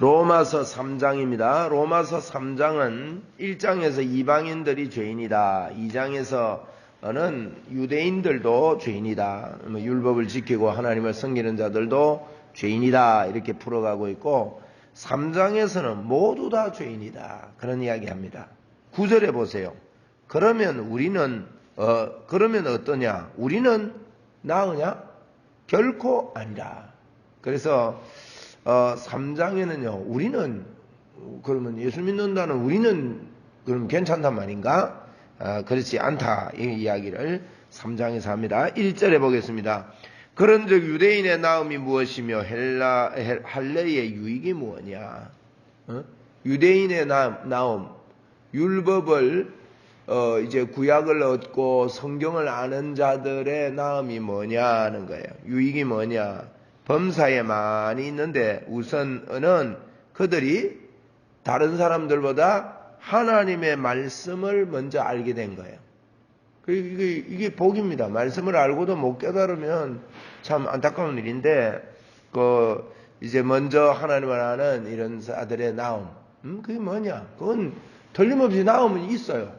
로마서 3장입니다. 로마서 3장은 1장에서 이방인들이 죄인이다. 2장에서는 유대인들도 죄인이다. 뭐 율법을 지키고 하나님을 섬기는 자들도 죄인이다. 이렇게 풀어가고 있고 3장에서는 모두 다 죄인이다. 그런 이야기 합니다. 9절에 보세요. 그러면 우리는 어 그러면 어떠냐? 우리는 나으냐? 결코 아니라. 그래서 어 3장에는요. 우리는 그러면 예수 믿는다는 우리는 그럼 괜찮단 말인가? 아, 그렇지 않다. 이 이야기를 3장에서 합니다. 1절에 보겠습니다. 그런 즉 유대인의 나음이 무엇이며 헬라 헬- 할례의 유익이 무엇이냐? 어? 유대인의 나, 나옴, 율법을 어, 이제 구약을 얻고 성경을 아는 자들의 나음이 뭐냐는 거예요. 유익이 뭐냐? 범사에 많이 있는데 우선은 그들이 다른 사람들보다 하나님의 말씀을 먼저 알게 된 거예요. 그- 이게, 이게 복입니다. 말씀을 알고도 못 깨달으면 참 안타까운 일인데, 그, 이제 먼저 하나님을 아는 이런 자들의 나옴. 음, 그게 뭐냐? 그건 틀림없이 나옴은 있어요.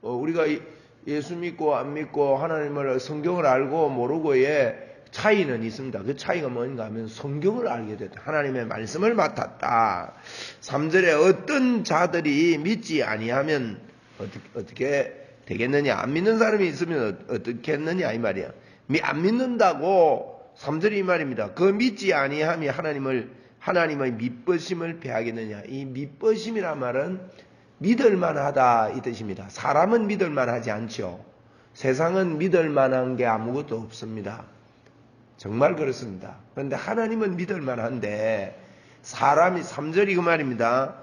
어, 우리가 이- 예수 믿고 안 믿고 하나님을 성경을 알고 모르고의 차이는 있습니다. 그 차이가 뭔가 하면 성경을 알게 됐다. 하나님의 말씀을 맡았다. 3절에 어떤 자들이 믿지 아니하면 어떻게, 어떻게 되겠느냐? 안 믿는 사람이 있으면 어- 어떻게 했느냐? 이 말이야. 미- 안 믿는다고 3절이 이 말입니다. 그 믿지 아니함이 하나님을 하나님의 믿버심을 배하겠느냐? 이 믿버심이란 말은 믿을 만하다 이 뜻입니다. 사람은 믿을 만하지 않죠. 세상은 믿을 만한 게 아무것도 없습니다. 정말 그렇습니다. 그런데 하나님은 믿을 만한데 사람이 3절이 그 말입니다.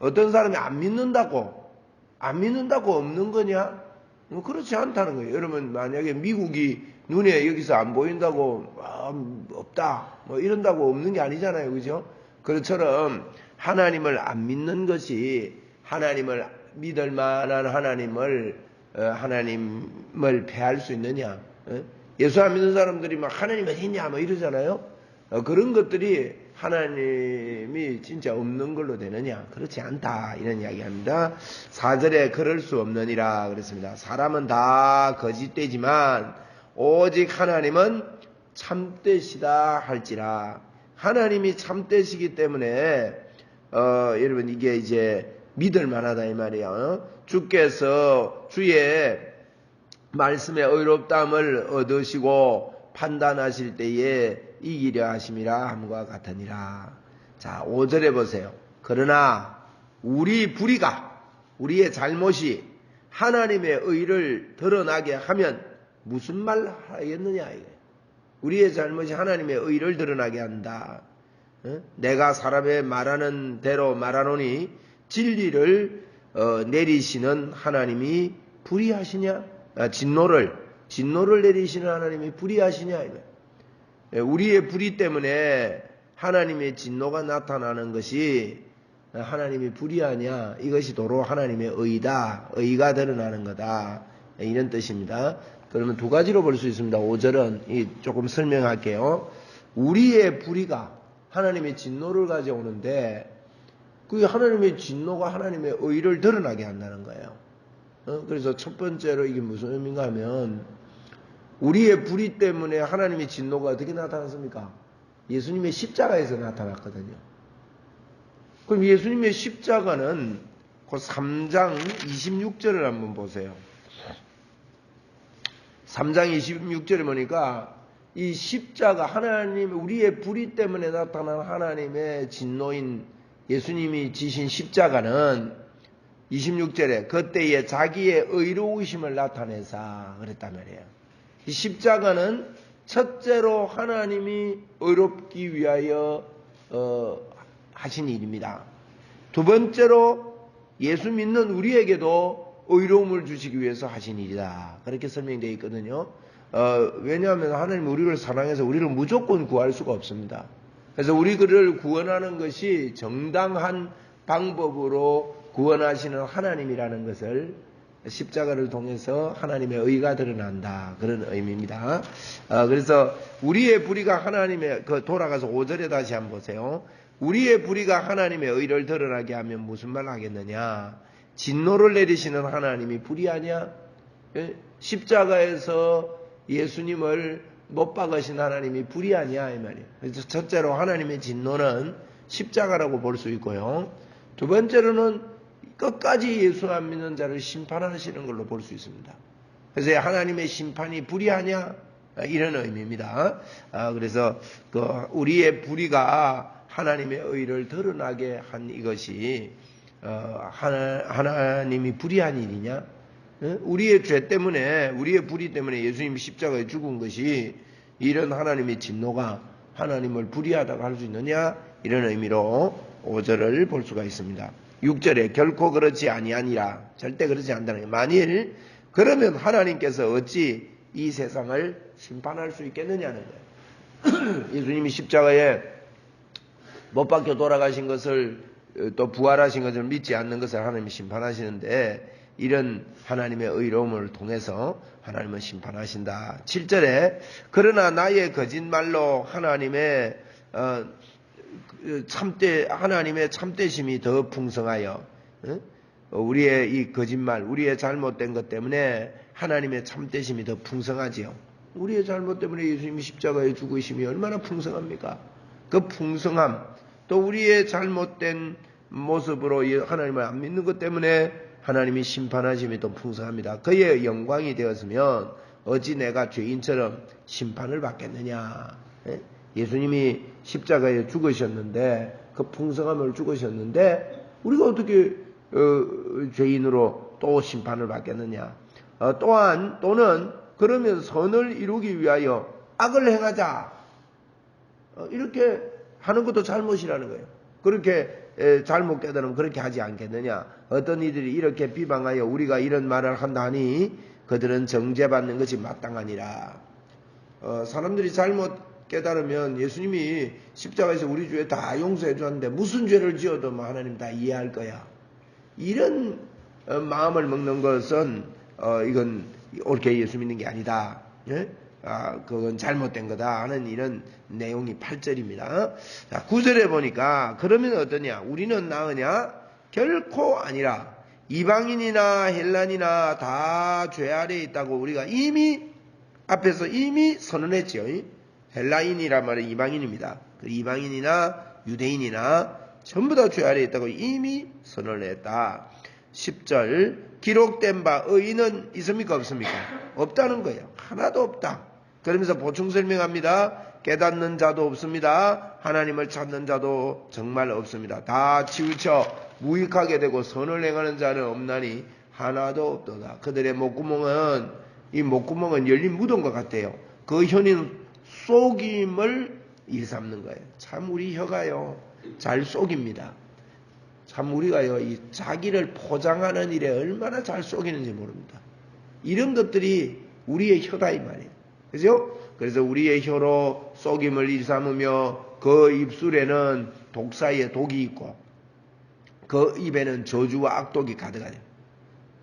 어떤 사람이 안 믿는다고 안 믿는다고 없는 거냐? 뭐 그렇지 않다는 거예요. 여러분 만약에 미국이 눈에 여기서 안 보인다고 아, 없다 뭐 이런다고 없는 게 아니잖아요. 그죠? 그것처럼 하나님을 안 믿는 것이 하나님을 믿을 만한 하나님을 어, 하나님을 패할 수 있느냐? 어? 예수 안 믿는 사람들이 막 하나님 어디 있냐 뭐 이러잖아요. 어, 그런 것들이 하나님이 진짜 없는 걸로 되느냐? 그렇지 않다. 이런 이야기 합니다. 4절에 그럴 수 없느니라 그랬습니다. 사람은 다 거짓되지만 오직 하나님은 참되시다 할지라. 하나님이 참되시기 때문에 어, 여러분 이게 이제 믿을 만하다 이 말이에요. 어? 주께서 주의 말씀의 의롭담을 얻으시고 판단하실 때에 이기려 하심이라 함과 같으니라. 자, 5절에 보세요. 그러나 우리 불의가 우리의 잘못이 하나님의 의를 드러나게 하면 무슨 말 하겠느냐 이게. 우리의 잘못이 하나님의 의를 드러나게 한다. 어? 내가 사람의 말하는 대로 말하노니 진리를 어, 내리시는 하나님이 불의하시냐? 아, 진노를 진노를 내리시는 하나님이 불의하시냐? 예, 우리의 불의 때문에 하나님의 진노가 나타나는 것이 하나님이 불의하냐? 이것이 도로 하나님의 의다. 의가 드러나는 거다. 예, 이런 뜻입니다. 그러면 두 가지로 볼 수 있습니다. 5절은 이 조금 설명할게요. 우리의 불의가 하나님의 진노를 가져오는데 그 하나님의 진노가 하나님의 의를 드러나게 한다는 거예요. 어? 그래서 첫 번째로 이게 무슨 의미인가 하면 우리의 불의 때문에 하나님의 진노가 어떻게 나타났습니까? 예수님의 십자가에서 나타났거든요. 그럼 예수님의 십자가는 그 3장 26절을 한번 보세요. 3장 26절에 보니까 이 십자가 하나님 우리의 불의 때문에 나타난 하나님의 진노인 예수님이 지신 십자가는 26절에 그때에 자기의 의로우심을 나타내사 그랬단 말이에요. 이 십자가는 첫째로 하나님이 의롭기 위하여 어, 하신 일입니다. 두 번째로 예수 믿는 우리에게도 의로움을 주시기 위해서 하신 일이다. 그렇게 설명되어 있거든요. 어, 왜냐하면 하나님 우리를 사랑해서 우리를 무조건 구할 수가 없습니다. 그래서 우리를 구원하는 것이 정당한 방법으로 구원하시는 하나님이라는 것을 십자가를 통해서 하나님의 의가 드러난다. 그런 의미입니다. 어, 그래서 우리의 불의가 하나님의 그 돌아가서 5절에 다시 한번 보세요. 우리의 불의가 하나님의 의를 드러나게 하면 무슨 말 하겠느냐? 진노를 내리시는 하나님이 불의하냐? 예? 십자가에서 예수님을 못 박으신 하나님이 불의하냐 이 말이에요. 그래서 첫째로 하나님의 진노는 십자가라고 볼 수 있고요. 두 번째로는 끝까지 예수 안 믿는 자를 심판하시는 걸로 볼 수 있습니다. 그래서 하나님의 심판이 불의하냐? 아, 이런 의미입니다. 아, 그래서 그 우리의 불의가 하나님의 의를 드러나게 한 이것이 어, 하나, 하나 님이 불의한 일이냐? 어? 우리의 죄 때문에 우리의 불의 때문에 예수님이 십자가에 죽은 것이 이런 하나님의 진노가 하나님을 불의하다고 할 수 있느냐? 이런 의미로 5절을 볼 수가 있습니다. 6절에 결코 그렇지 아니하니라 절대 그렇지 않다는 거예요. 만일 그러면 하나님께서 어찌 이 세상을 심판할 수 있겠느냐는 거예요. 예수님이 십자가에 못 박혀 돌아가신 것을 어, 또 부활하신 것을 믿지 않는 것을 하나님이 심판하시는데 이런 하나님의 의로움을 통해서 하나님은 심판하신다. 7절에 그러나 나의 거짓말로 하나님의 어, 그 참되 하나님의 참되심이 더 풍성하여 어? 우리의 이 거짓말, 우리의 잘못된 것 때문에 하나님의 참되심이 더 풍성하지요. 우리의 잘못 때문에 예수님이 십자가에 죽으심이 얼마나 풍성합니까? 그 풍성함, 또 우리의 잘못된 모습으로 하나님을 안 믿는 것 때문에 하나님이 심판하심이 더 풍성합니다. 그의 영광이 되었으면 어찌 내가 죄인처럼 심판을 받겠느냐? 예? 예수님이 십자가에 죽으셨는데 그 풍성함을 죽으셨는데 우리가 어떻게 어, 죄인으로 또 심판을 받겠느냐? 어, 또한 또는 그러면 선을 이루기 위하여 악을 행하자 어, 이렇게 하는 것도 잘못이라는 거예요. 그렇게 에, 잘못 깨달으면 그렇게 하지 않겠느냐? 어떤 이들이 이렇게 비방하여 우리가 이런 말을 한다니 그들은 정죄받는 것이 마땅하니라. 어, 사람들이 잘못 깨달으면 예수님이 십자가에서 우리 죄 다 용서해 줬는데 무슨 죄를 지어도 뭐 하나님 다 이해할 거야. 이런 어, 마음을 먹는 것은 어, 이건 옳게 예수 믿는 게 아니다. 예? 아, 그건 잘못된 거다 하는 이런 내용이 8절입니다. 자, 9절에 보니까 그러면 어떠냐? 우리는 나으냐? 결코 아니라 이방인이나 헬란이나 다 죄 아래에 있다고 우리가 이미 앞에서 이미 선언했지요. 헬라인이란 말은 이방인입니다. 그 이방인이나 유대인이나 전부 다 죄 아래에 있다고 이미 선언을 했다. 10절 기록된 바 의인은 있습니까 없습니까? 없다는 거예요. 하나도 없다. 그러면서 보충 설명합니다. 깨닫는 자도 없습니다. 하나님을 찾는 자도 정말 없습니다. 다 치우쳐 무익하게 되고 선을 행하는 자는 없나니 하나도 없도다. 그들의 목구멍은 이 목구멍은 열린 무덤과 같아요. 그 혀는 속임을 일삼는 거예요. 참 우리 혀가요 잘 속입니다. 참 우리가요 이 자기를 포장하는 일에 얼마나 잘 속이는지 모릅니다. 이런 것들이 우리의 혀다 이 말이에요. 그죠? 그래서 우리의 혀로 속임을 일삼으며 그 입술에는 독사의 독이 있고 그 입에는 저주와 악독이 가득하죠.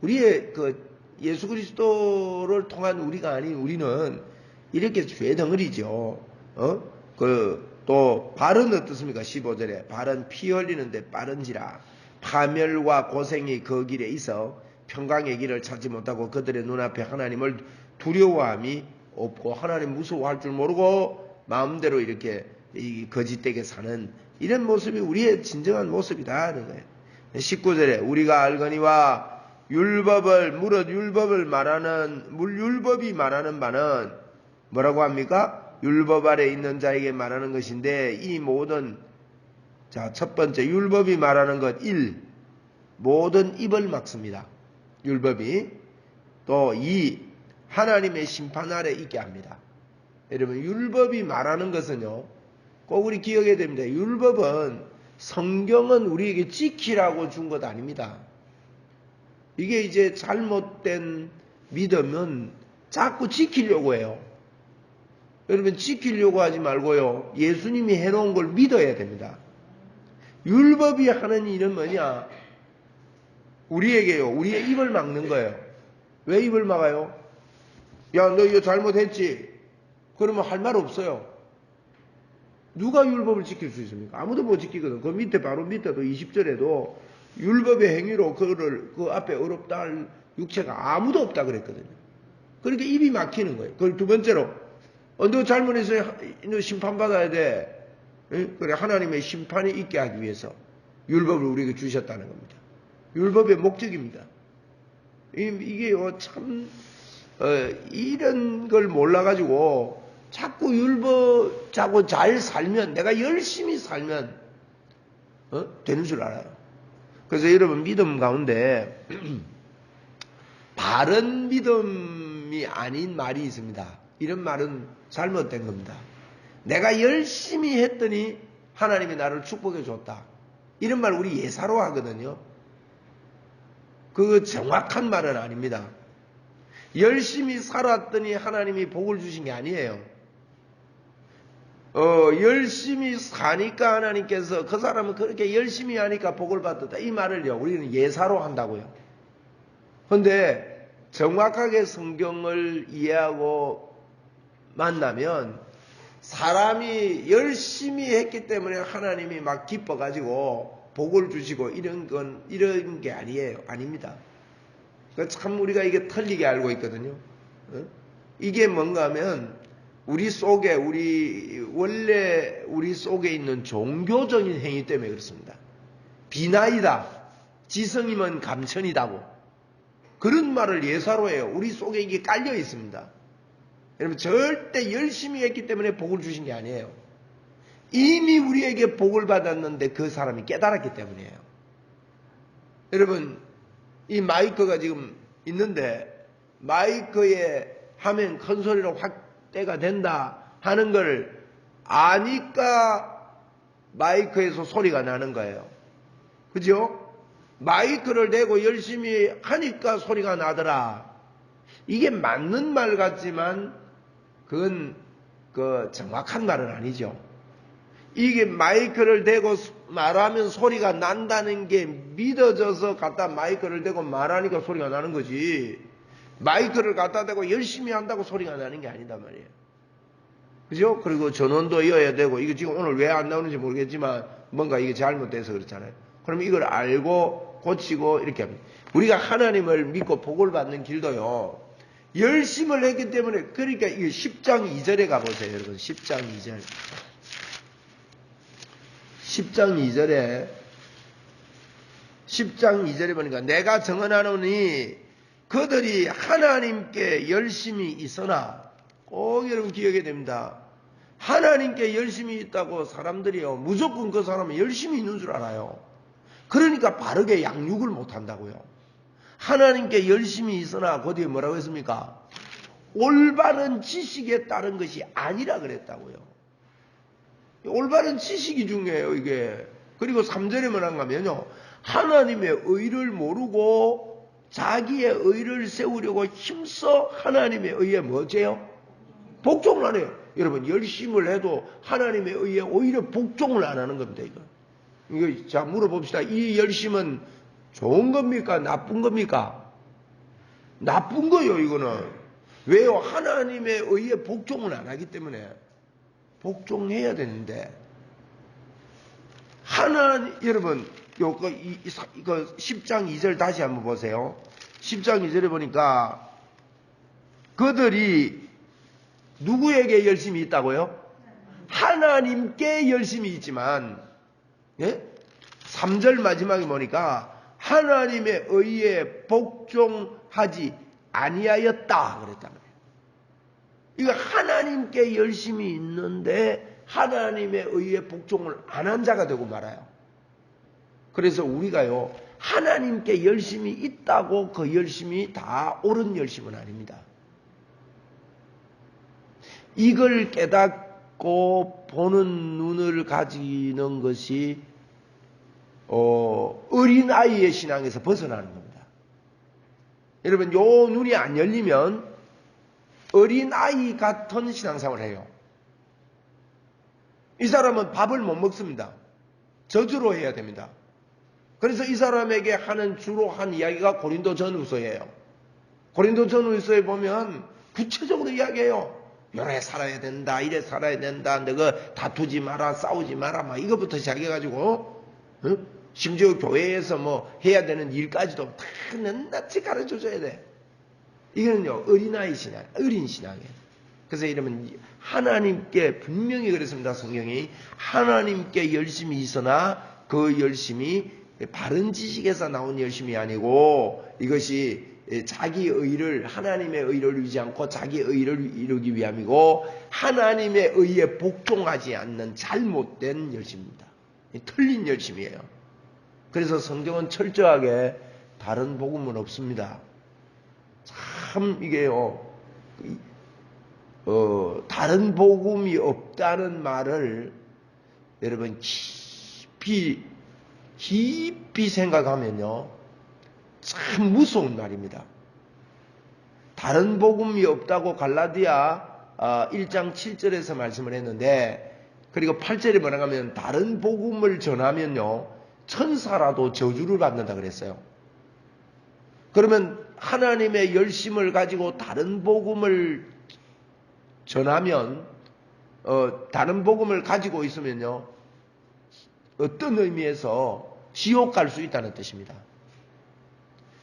우리의 그 예수 그리스도를 통한 우리가 아닌 우리는 이렇게 죄 덩어리죠. 어? 그, 또, 발은 어떻습니까? 15절에. 발은 피 흘리는데 빠른지라. 파멸과 고생이 그 길에 있어 평강의 길을 찾지 못하고 그들의 눈앞에 하나님을 두려워함이 없고 하나님 무서워할 줄 모르고 마음대로 이렇게 거짓되게 사는 이런 모습이 우리의 진정한 모습이다 하는 거예요. 19절에 우리가 알거니와 율법을 무릇 율법을 말하는 물율법이 말하는 바는 뭐라고 합니까? 율법 아래 있는 자에게 말하는 것인데 이 모든 자, 첫 번째 율법이 말하는 것 1. 모든 입을 막습니다. 율법이 또 2. 하나님의 심판 아래 있게 합니다. 여러분 율법이 말하는 것은요. 꼭 우리 기억해야 됩니다. 율법은 성경은 우리에게 지키라고 준 것 아닙니다. 이게 이제 잘못된 믿음은 자꾸 지키려고 해요. 여러분 지키려고 하지 말고요. 예수님이 해놓은 걸 믿어야 됩니다. 율법이 하는 일은 뭐냐? 우리에게요. 우리의 입을 막는 거예요. 왜 입을 막아요? 야, 너 이거 잘못했지? 그러면 할 말 없어요. 누가 율법을 지킬 수 있습니까? 아무도 못 지키거든. 그 밑에 바로 밑에도 20절에도 율법의 행위로 그를 그 앞에 어렵다 할 육체가 아무도 없다 그랬거든요. 그러니까 입이 막히는 거예요. 그리고 두 번째로 어, 너 잘못해서 너 심판받아야 돼. 예? 그래 하나님의 심판이 있게 하기 위해서 율법을 우리에게 주셨다는 겁니다. 율법의 목적입니다. 이- 이게요 참 어, 이런 걸 몰라가지고 자꾸 율법 자꾸 잘 살면 내가 열심히 살면 어? 되는 줄 알아요. 그래서 여러분 믿음 가운데 바른 믿음이 아닌 말이 있습니다. 이런 말은 잘못된 겁니다. 내가 열심히 했더니 하나님이 나를 축복해 줬다. 이런 말 우리 예사로 하거든요. 그 정확한 말은 아닙니다. 열심히 살았더니 하나님이 복을 주신 게 아니에요. 어, 열심히 사니까 하나님께서 그 사람은 그렇게 열심히 하니까 복을 받았다. 이 말을요, 우리는 예사로 한다고요. 근데 정확하게 성경을 이해하고 만나면 사람이 열심히 했기 때문에 하나님이 막 기뻐가지고 복을 주시고 이런 건, 이런 게 아니에요. 아닙니다. 그참 우리가 이게 틀리게 알고 있거든요. 어? 이게 뭔가 하면 우리 속에 우리 원래 우리 속에 있는 종교적인 행위 때문에 그렇습니다. 비나이다. 지성이면 감천이다고. 그런 말을 예사로 해요. 우리 속에 이게 깔려 있습니다. 여러분 절대 열심히 했기 때문에 복을 주신 게 아니에요. 이미 우리에게 복을 받았는데 그 사람이 깨달았기 때문이에요. 여러분 이 마이크가 지금 있는데 마이크에 하면 큰 소리로 확대가 된다 하는 걸 아니까 마이크에서 소리가 나는 거예요. 그죠? 마이크를 대고 열심히 하니까 소리가 나더라. 이게 맞는 말 같지만 그건 그 정확한 말은 아니죠. 이게 마이크를 대고 말하면 소리가 난다는 게 믿어져서 갖다 마이크를 대고 말하니까 소리가 나는 거지. 마이크를 갖다 대고 열심히 한다고 소리가 나는 게 아니단 말이에요. 그죠? 그리고 전원도 이어야 되고, 이거 지금 오늘 왜 안 나오는지 모르겠지만, 뭔가 이게 잘못돼서 그렇잖아요. 그럼 이걸 알고, 고치고, 이렇게 합니다. 우리가 하나님을 믿고 복을 받는 길도요, 열심을 했기 때문에, 그러니까 이게 10장 2절에 가보세요, 여러분. 10장 2절. 10장 2절에 10장 2절에 보니까 내가 정언하노니 그들이 하나님께 열심히 있으나 꼭 여러분 기억해야 됩니다. 하나님께 열심히 있다고 사람들이요 무조건 그 사람은 열심히 있는 줄 알아요. 그러니까 바르게 양육을 못 한다고요. 하나님께 열심히 있으나 그 뒤에 뭐라고 했습니까? 올바른 지식에 따른 것이 아니라 그랬다고요. 올바른 지식이 중요해요, 이게. 그리고 3절에 뭐라 하면요. 하나님의 의를 모르고 자기의 의를 세우려고 힘써 하나님의 의에 뭐제요? 복종을 안 해요. 여러분, 열심을 해도 하나님의 의에 오히려 복종을 안 하는 겁니다, 이거. 이거, 자, 물어봅시다. 이 열심은 좋은 겁니까? 나쁜 겁니까? 나쁜 거요, 이거는. 왜요? 하나님의 의에 복종을 안 하기 때문에. 복종해야 되는데 하나님 여러분 요거 이, 이, 이거 10장 2절 다시 한번 보세요. 10장 2절에 보니까 그들이 누구에게 열심히 있다고요? 하나님께 열심히 있지만 예? 3절 마지막에 보니까 하나님의 의에 복종하지 아니하였다 그랬단 말이에요. 이거 하나님께 열심히 있는데 하나님의 의에 복종을 안 한 자가 되고 말아요. 그래서 우리가요, 하나님께 열심히 있다고 그 열심이 다 옳은 열심은 아닙니다. 이걸 깨닫고 보는 눈을 가지는 것이 어, 어린 아이의 신앙에서 벗어나는 겁니다. 여러분, 요 눈이 안 열리면 어린 아이 같은 신앙생활을 해요. 이 사람은 밥을 못 먹습니다. 저주로 해야 됩니다. 그래서 이 사람에게 하는 주로 한 이야기가 고린도 전후서예요. 고린도 전후서에 보면 구체적으로 이야기해요. 요래 살아야 된다, 이래 살아야 된다, 너가 다투지 마라, 싸우지 마라, 막 이것부터 시작해가지고, 응? 심지어 교회에서 뭐 해야 되는 일까지도 다 낱낱이 가르쳐 줘야 돼. 이거는요, 어린아이 신앙, 어린 신앙이에요. 그래서 이러면 하나님께 분명히 그랬습니다. 성경이 하나님께 열심히 있으나 그 열심이 바른 지식에서 나온 열심이 아니고 이것이 자기 의를 하나님의 의를 이루지 않고 자기 의를 이루기 위함이고 하나님의 의에 복종하지 않는 잘못된 열심입니다. 틀린 열심이에요. 그래서 성경은 철저하게 다른 복음은 없습니다. 참 이게요. 어, 다른 복음이 없다는 말을 여러분 깊이 깊이 생각하면요 참 무서운 말입니다. 다른 복음이 없다고 갈라디아 1장 어, 7절에서 말씀을 했는데 그리고 8절에 뭐라 하면 다른 복음을 전하면요 천사라도 저주를 받는다 그랬어요. 그러면 하나님의 열심을 가지고 다른 복음을 전하면 어, 다른 복음을 가지고 있으면요 어떤 의미에서 지옥 갈 수 있다는 뜻입니다.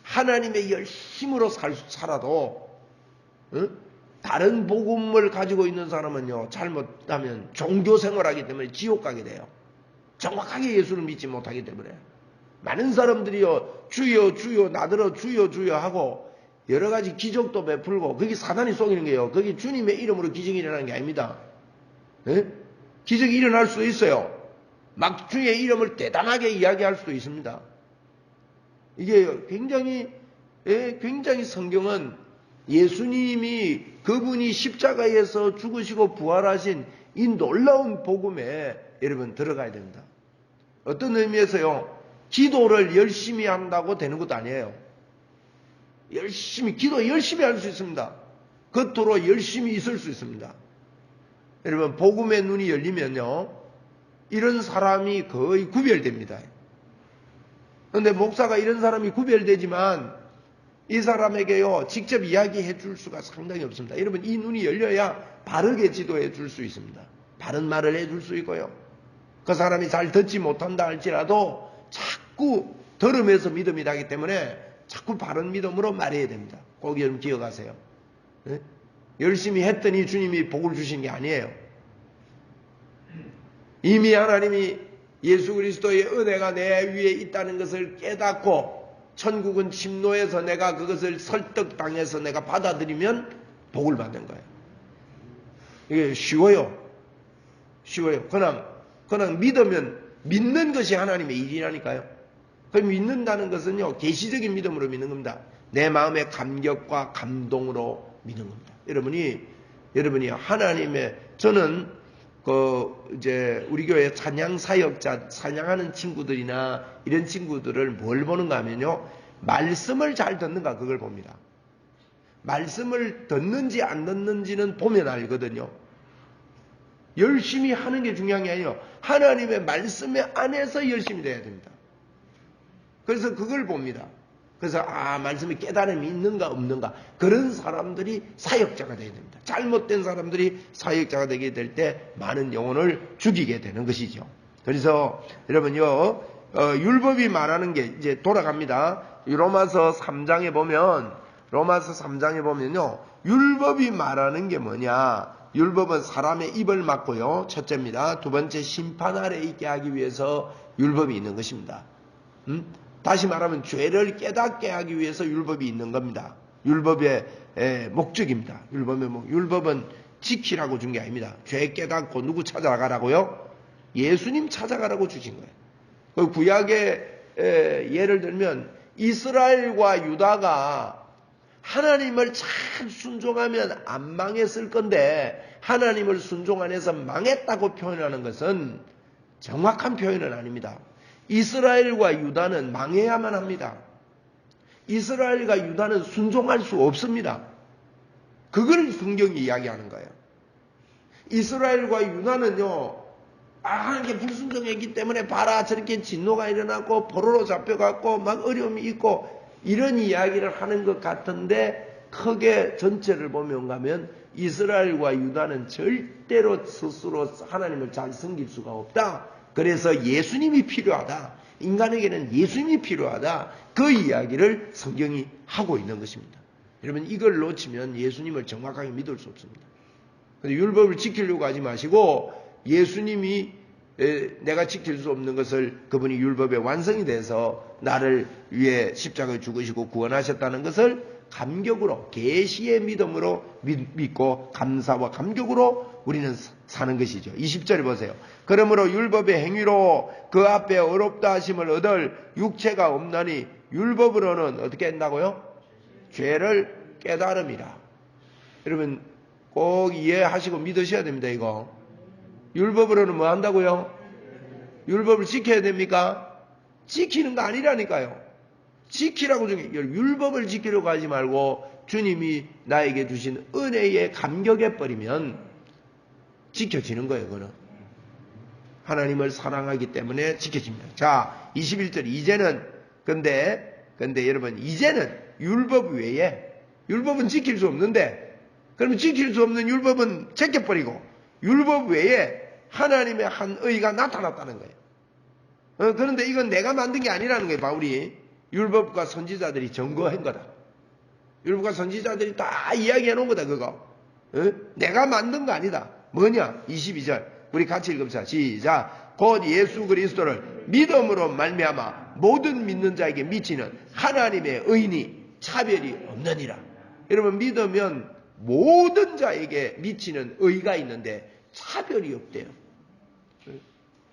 하나님의 열심으로 살, 살아도 어? 다른 복음을 가지고 있는 사람은요 잘못하면 종교 생활하기 때문에 지옥 가게 돼요. 정확하게 예수를 믿지 못하기 때문에 많은 사람들이요 주여 주여 나들어 주여 주여 하고 여러 가지 기적도 베풀고 그게 사단이 속이는 거예요. 그게 주님의 이름으로 기적이 일어나는 게 아닙니다. 예? 기적이 일어날 수도 있어요. 막 주의 이름을 대단하게 이야기할 수도 있습니다. 이게 굉장히 예? 굉장히 성경은 예수님이 그분이 십자가에서 죽으시고 부활하신 이 놀라운 복음에 여러분 들어가야 됩니다. 어떤 의미에서요. 기도를 열심히 한다고 되는 것도 아니에요. 열심히, 기도 열심히 할 수 있습니다. 겉으로 열심히 있을 수 있습니다. 여러분, 복음의 눈이 열리면요, 이런 사람이 거의 구별됩니다. 그런데 목사가 이런 사람이 구별되지만 이 사람에게요, 직접 이야기해 줄 수가 상당히 없습니다. 여러분, 이 눈이 열려야 바르게 지도해 줄 수 있습니다. 바른 말을 해 줄 수 있고요. 그 사람이 잘 듣지 못한다 할지라도 자꾸 들으면서 믿음이 나기 때문에 자꾸 바른 믿음으로 말해야 됩니다. 꼭 여러분 기억하세요. 네? 열심히 했더니 주님이 복을 주신 게 아니에요. 이미 하나님이 예수 그리스도의 은혜가 내 위에 있다는 것을 깨닫고 천국은 침노해서 내가 그것을 설득당해서 내가 받아들이면 복을 받는 거예요. 이게 쉬워요. 쉬워요. 그냥, 그냥 믿으면 믿는 것이 하나님의 일이라니까요. 그 믿는다는 것은요, 계시적인 믿음으로 믿는 겁니다. 내 마음의 감격과 감동으로 믿는 겁니다. 여러분이, 여러분이 하나님의, 저는 그, 이제, 우리 교회 찬양 사역자, 찬양하는 친구들이나 이런 친구들을 뭘 보는가 하면요, 말씀을 잘 듣는가, 그걸 봅니다. 말씀을 듣는지 안 듣는지는 보면 알거든요. 열심히 하는 게 중요한 게 아니에요. 하나님의 말씀에 안에서 열심히 돼야 됩니다. 그래서 그걸 봅니다. 그래서 아 말씀이 깨달음이 있는가 없는가 그런 사람들이 사역자가 되어야 됩니다. 잘못된 사람들이 사역자가 되게 될 때 많은 영혼을 죽이게 되는 것이죠. 그래서 여러분요 어, 율법이 말하는 게 이제 돌아갑니다. 로마서 3장에 보면 로마서 3장에 보면요 율법이 말하는 게 뭐냐 율법은 사람의 입을 막고요 첫째입니다. 두 번째 심판 아래 있게 하기 위해서 율법이 있는 것입니다. 음? 다시 말하면 죄를 깨닫게 하기 위해서 율법이 있는 겁니다. 율법의 목적입니다. 율법의 목, 율법은 지키라고 준 게 아닙니다. 죄 깨닫고 누구 찾아가라고요? 예수님 찾아가라고 주신 거예요. 그 구약의 예를 들면 이스라엘과 유다가 하나님을 참 순종하면 안 망했을 건데 하나님을 순종 안 해서 망했다고 표현하는 것은 정확한 표현은 아닙니다. 이스라엘과 유다는 망해야만 합니다. 이스라엘과 유다는 순종할 수 없습니다. 그걸 성경이 이야기하는 거예요. 이스라엘과 유다는요, 아, 하나님께 불순종했기 때문에 봐라, 저렇게 진노가 일어나고, 포로로 잡혀갔고, 막 어려움이 있고, 이런 이야기를 하는 것 같은데, 크게 전체를 보면 가면, 이스라엘과 유다는 절대로 스스로 하나님을 잘 섬길 수가 없다. 그래서 예수님이 필요하다. 인간에게는 예수님이 필요하다. 그 이야기를 성경이 하고 있는 것입니다. 여러분 이걸 놓치면 예수님을 정확하게 믿을 수 없습니다. 율법을 지키려고 하지 마시고 예수님이 에, 내가 지킬 수 없는 것을 그분이 율법의 완성이 돼서 나를 위해 십자가에 죽으시고 구원하셨다는 것을 감격으로 계시의 믿음으로 믿, 고 감사와 감격으로 우리는 사- 사는 것이죠. 20절 보세요. 그러므로 율법의 행위로 그 앞에 어렵다 하심을 얻을 육체가 없나니 율법으로는 어떻게 한다고요? 죄를 깨달음이라. 여러분 꼭 이해하시고 믿으셔야 됩니다. 이거. 율법으로는 뭐 한다고요? 율법을 지켜야 됩니까? 지키는 거 아니라니까요. 지키라고 중에 율법을 지키려고 하지 말고 주님이 나에게 주신 은혜에 감격해 버리면 지켜지는 거예요, 그거는. 하나님을 사랑하기 때문에 지켜집니다. 자, 21절 이제는 근데 근데 여러분 이제는 율법 외에 율법은 지킬 수 없는데 그러면 지킬 수 없는 율법은 제껴버리고 율법 외에 하나님의 한 의가 나타났다는 거예요. 어, 그런데 이건 내가 만든 게 아니라는 거예요, 바울이. 율법과 선지자들이 증거한 거다. 율법과 선지자들이 다 이야기해 놓은 거다, 그거. 어? 내가 만든 거 아니다. 뭐냐? 22절. 우리 같이 읽읍시다. 시작. 곧 예수 그리스도를 믿음으로 말미암아 모든 믿는 자에게 미치는 하나님의 의인이 차별이 없느니라. 여러분 믿으면 모든 자에게 미치는 의가 있는데 차별이 없대요.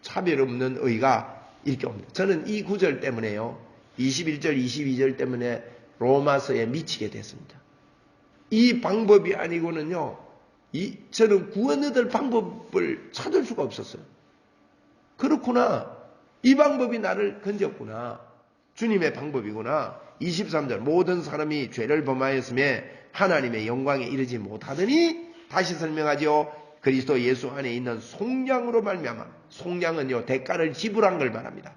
차별 없는 의가 이렇게 옵니다. 저는 이 구절 때문에요. 21절, 22절 때문에 로마서에 미치게 됐습니다. 이 방법이 아니고는요, 이, 저는 구원 얻을 방법을 찾을 수가 없었어요. 그렇구나. 이 방법이 나를 건졌구나. 주님의 방법이구나. 23절. 모든 사람이 죄를 범하였음에 하나님의 영광에 이르지 못하더니 다시 설명하지요. 그리스도 예수 안에 있는 속량으로 말미암아 속량은요 대가를 지불한 걸 말합니다.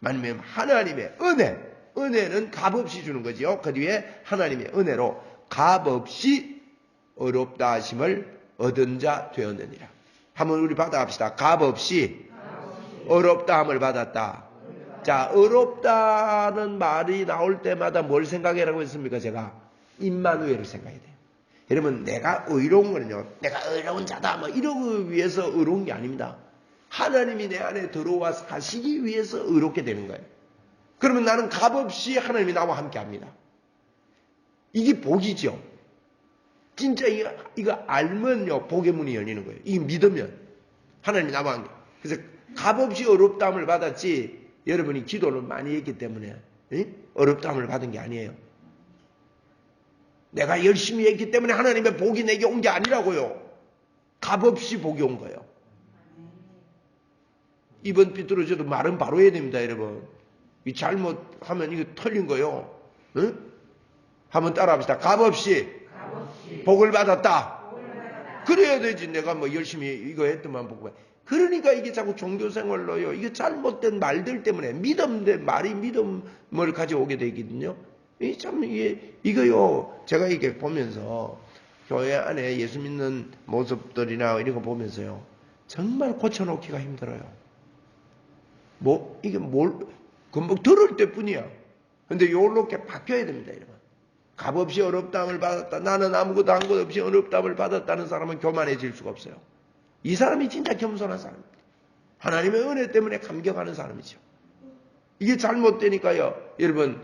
말미암아 하나님의 은혜 은혜는 값없이 주는 거지요. 그 뒤에 하나님의 은혜로 값없이 어렵다 하심을 얻은 자 되었느니라. 한번 우리 받아갑시다. 값없이 어렵다 함을 받았다. 자, 어렵다는 말이 나올 때마다 뭘 생각해라고 했습니까? 제가 임마누엘을 생각해야 돼요. 여러분, 내가 의로운 거는요, 내가 의로운 자다, 뭐, 이러기 위해서 의로운 게 아닙니다. 하나님이 내 안에 들어와 사시기 위해서 의롭게 되는 거예요. 그러면 나는 값없이 하나님이 나와 함께 합니다. 이게 복이죠. 진짜 이거, 이거 알면요, 복의 문이 열리는 거예요. 이게 믿으면. 하나님이 나와 함께. 그래서 값없이 어렵다함을 받았지, 여러분이 기도를 많이 했기 때문에, 에? 어렵다함을 받은 게 아니에요. 내가 열심히 했기 때문에 하나님의 복이 내게 온 게 아니라고요. 값없이 복이 온 거예요. 이번 삐뚤어져도 말은 바로 해야 됩니다, 여러분. 이 잘못하면 이거 틀린 거요. 응? 한번 따라합시다. 값없이, 복을 받았다. 그래야 되지. 내가 뭐 열심히 이거 했더만 받 그러니까 이게 자꾸 종교 생활로요. 이게 잘못된 말들 때문에 믿음된 말이 믿음을 가져오게 되거든요. 이 참 이게 이거요. 제가 이게 보면서 교회 안에 예수 믿는 모습들이나 이런 거 보면서요. 정말 고쳐놓기가 힘들어요. 뭐 이게 뭘 금방 들을 때뿐이야. 근데 요렇게 바뀌어야 됩니다, 여러분. 값없이 어렵다함을 받았다. 나는 아무것도 한 것 없이 어렵다함을 받았다는 사람은 교만해질 수가 없어요. 이 사람이 진짜 겸손한 사람입니다. 하나님의 은혜 때문에 감격하는 사람이죠. 이게 잘못되니까요, 여러분,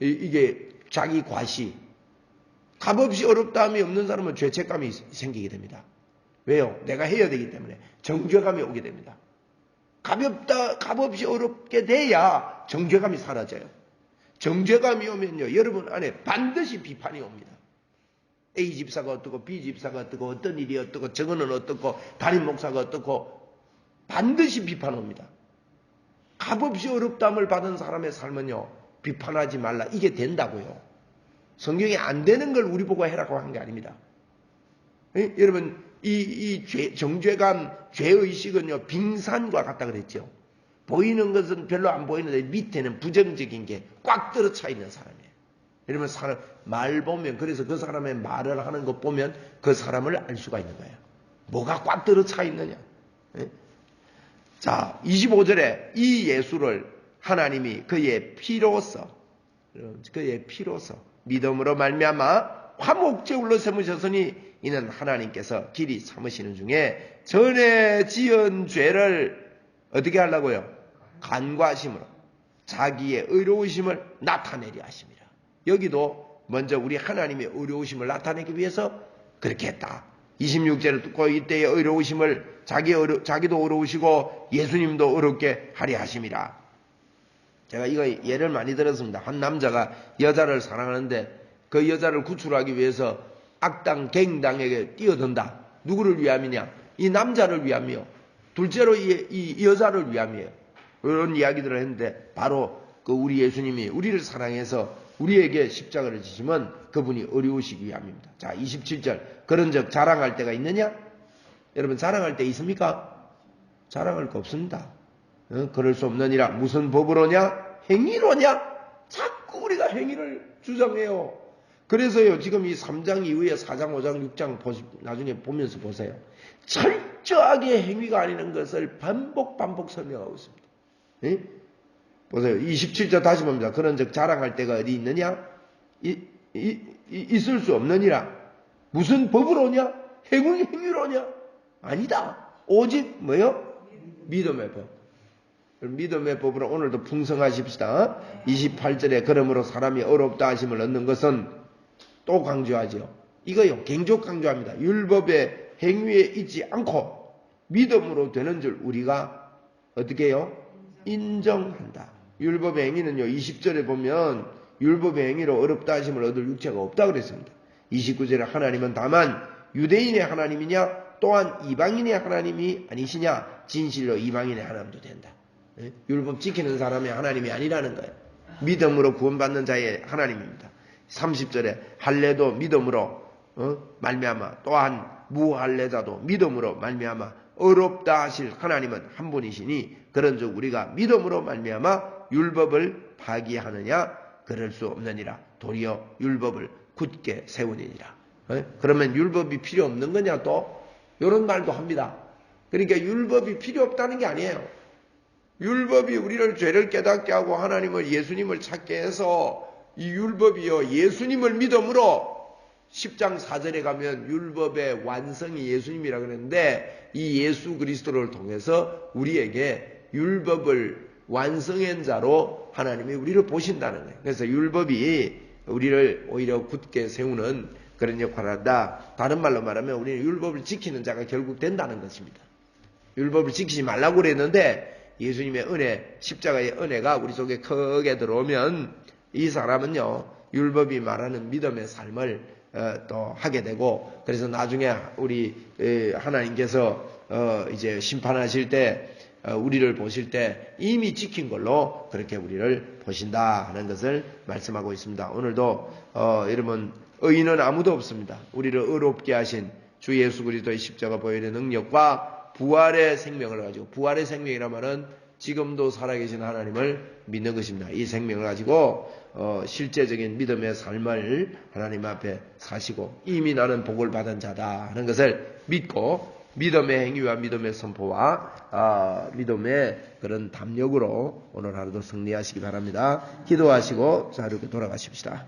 이, 게 자기 과시, 값없이 어렵다함이 없는 사람은 죄책감이 생기게 됩니다. 왜요? 내가 해야 되기 때문에 정죄감이 오게 됩니다. 가볍다, 값없이 어렵게 돼야 정죄감이 사라져요. 정죄감이 오면요, 여러분 안에 반드시 비판이 옵니다. A 집사가 어떻고, B 집사가 어떻고, 어떤 일이 어떻고, 저거는 어떻고, 담임 목사가 어떻고, 반드시 비판 옵니다. 값없이 어렵담을 받은 사람의 삶은요, 비판하지 말라. 이게 된다고요. 성경에 안 되는 걸 우리 보고 해라고 한 게 아닙니다. 에? 여러분, 이, 이 죄, 정죄감, 죄의식은요, 빙산과 같다 그랬죠. 보이는 것은 별로 안 보이는데 밑에는 부정적인 게 꽉 들어차 있는 사람이에요. 이러면 사람 말 보면 그래서 그 사람의 말을 하는 것 보면 그 사람을 알 수가 있는 거예요. 뭐가 꽉 들어 차 있느냐. 예? 자, 25절에 이 예수를 하나님이 그의 피로서 그의 피로서 믿음으로 말미암아 화목제물로 세우셨으니 이는 하나님께서 길이 삼으시는 중에 전에 지은 죄를 어떻게 하려고요? 간과하심으로 자기의 의로우심을 나타내려 하십니다. 여기도 먼저 우리 하나님의 의로우심을 나타내기 위해서 그렇게 했다. 26절을 듣고 이때의 의로우심을 자기 자기도 의로우시고 예수님도 의롭게 하려 하심이라. 제가 이거 예를 많이 들었습니다. 한 남자가 여자를 사랑하는데 그 여자를 구출하기 위해서 악당 갱당에게 뛰어든다. 누구를 위함이냐? 이 남자를 위함이요. 둘째로 이, 이 여자를 위함이에요. 이런 이야기들을 했는데 바로 그 우리 예수님이 우리를 사랑해서 우리에게 십자가를 지시면 그분이 어려우시기 위함입니다. 자, 27절. 그런 적 자랑할 때가 있느냐? 여러분 자랑할 때 있습니까? 자랑할 거 없습니다. 어? 그럴 수 없느니라. 무슨 법으로냐? 행위로냐? 자꾸 우리가 행위를 주장해요. 그래서요, 지금 이 3장 이후에 4장, 5장, 6장 보시, 나중에 보면서 보세요. 철저하게 행위가 아니는 것을 반복, 반복 설명하고 있습니다. 예? 보세요. 27절 다시 봅니다. 그런 즉 자랑할 때가 어디 있느냐? 이, 이, 이, 있을 수 없느니라. 무슨 법으로냐? 행위, 행위로냐? 아니다. 오직 뭐요? 믿음의 법. 믿음의 법으로 오늘도 풍성하십시다. 28절에 그러므로 사람이 어렵다 하심을 얻는 것은 또 강조하죠. 이거요. 갱족 강조합니다. 율법의 행위에 있지 않고 믿음으로 되는 줄 우리가 어떻게 해요? 인정한다. 율법의 행위는요. 20절에 보면 율법의 행위로 어렵다 하심을 얻을 육체가 없다 그랬습니다. 29절에 하나님은 다만 유대인의 하나님이냐 또한 이방인의 하나님이 아니시냐 진실로 이방인의 하나님도 된다. 예? 율법 지키는 사람의 하나님이 아니라는 거예요. 믿음으로 구원받는 자의 하나님입니다. 30절에 할례도 믿음으로 어? 말미암아 또한 무할례자도 믿음으로 말미암아 어렵다 하실 하나님은 한 분이시니 그런즉 우리가 믿음으로 말미암아 율법을 파기하느냐 그럴 수 없느니라 도리어 율법을 굳게 세우니라 어? 그러면 율법이 필요 없는 거냐 또 이런 말도 합니다 그러니까 율법이 필요 없다는 게 아니에요 율법이 우리를 죄를 깨닫게 하고 하나님을 예수님을 찾게 해서 이 율법이요 예수님을 믿음으로 10장 4절에 가면 율법의 완성이 예수님이라 그러는데 이 예수 그리스도를 통해서 우리에게 율법을 완성한 자로 하나님이 우리를 보신다는 거예요. 그래서 율법이 우리를 오히려 굳게 세우는 그런 역할을 한다. 다른 말로 말하면 우리는 율법을 지키는 자가 결국 된다는 것입니다. 율법을 지키지 말라고 그랬는데 예수님의 은혜, 십자가의 은혜가 우리 속에 크게 들어오면 이 사람은요, 율법이 말하는 믿음의 삶을 어, 또 하게 되고 그래서 나중에 우리 하나님께서 어, 이제 심판하실 때 어, 우리를 보실 때 이미 지킨 걸로 그렇게 우리를 보신다 하는 것을 말씀하고 있습니다. 오늘도 여러분 의인은 아무도 없습니다. 우리를 의롭게 하신 주 예수 그리스도의 십자가 보혈의 능력과 부활의 생명을 가지고 부활의 생명이라 말은 지금도 살아계신 하나님을 믿는 것입니다. 이 생명을 가지고 어, 실제적인 믿음의 삶을 하나님 앞에 사시고 이미 나는 복을 받은 자다 하는 것을 믿고 믿음의 행위와 믿음의 선포와 아, 믿음의 그런 담력으로 오늘 하루도 승리하시기 바랍니다. 기도하시고 자유롭게 돌아가십시다.